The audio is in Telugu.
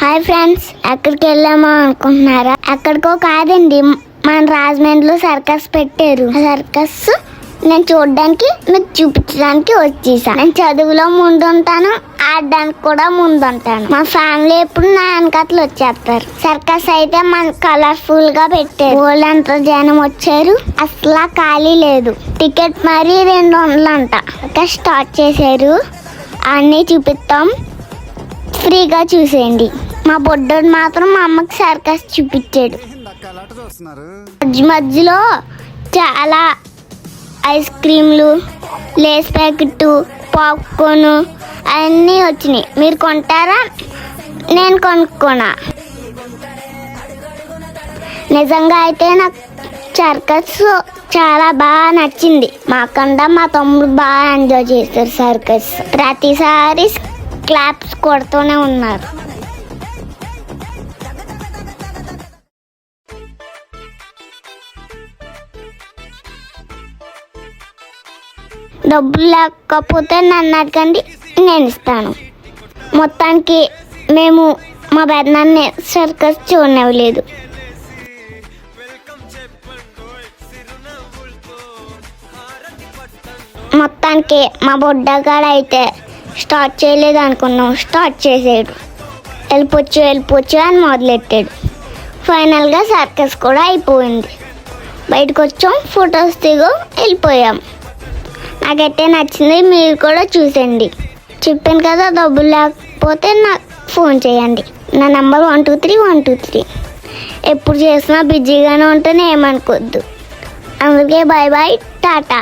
హాయ్ ఫ్రెండ్స్ ఎక్కడికి వెళ్ళామో అనుకుంటున్నారా? ఎక్కడికో కాదండి మన రాజమండ్రిలో సర్కస్ పెట్టారు. ఆ సర్కస్ నేను చూడడానికి మీకు చూపించడానికి వచ్చేసా. నేను చదువులో ముందు ఉంటాను ఆడడానికి కూడా ముందు ఉంటాను మా ఫ్యామిలీ ఎప్పుడు నా వెనకట్లు వచ్చేస్తారు. సర్కస్ అయితే మన కలర్ఫుల్గా పెట్టారు. ఊళ్ళంతా జనం వచ్చారు? అసలు ఖాళీ లేదు. టికెట్ మరి రెండు వందలు అంట స్టార్ట్ చేశారు. అన్నీ చూపిస్తాం. ఫ్రీగా చూసేయండి. మా బొడ్డోడు మాత్రం మా అమ్మకి సర్కస్ చూపించాడు. మధ్య మధ్యలో చాలా ఐస్ క్రీమ్లు లేస్ ప్యాకెట్ పాప్కార్న్ అన్నీ వచ్చినాయి. మీరు కొంటారా? నేను కొనుక్కోనా? నిజంగా అయితే నాకు సర్కస్ చాలా బాగా నచ్చింది. మాకన్నా మా తమ్ముడు బాగా ఎంజాయ్ చేస్తారు సర్కస్ ప్రతిసారి క్లాప్స్ కొడుతూనే ఉన్నారు. డబ్బులు లేకపోతే నన్ను అడగండి నేను ఇస్తాను. మొత్తానికి మేము మా పెద్దనాన్ని సర్కస్ చూడనివ్వలేదు. మొత్తానికి మా బొడ్డగాడు అయితే స్టార్ట్ చేయలేదు అనుకున్నాం స్టార్ట్ చేసాడు. వెళ్ళిపోవచ్చు వెళ్ళిపోవచ్చు అని మొదలెట్టాడు. ఫైనల్గా సర్కస్ కూడా అయిపోయింది. బయటకు వచ్చాం ఫొటోస్ దిగో వెళ్ళిపోయాం. నాకైతే నచ్చింది మీరు కూడా చూసండి చెప్పాను కదా డబ్బులు లేకపోతే నాకు ఫోన్ చేయండి. నా number one two three one two three. ఎప్పుడు చేసినా బిజీగానే ఉంటేనే ఏమనుకోద్దు అందుకే బాయ్ బాయ్ టాటా.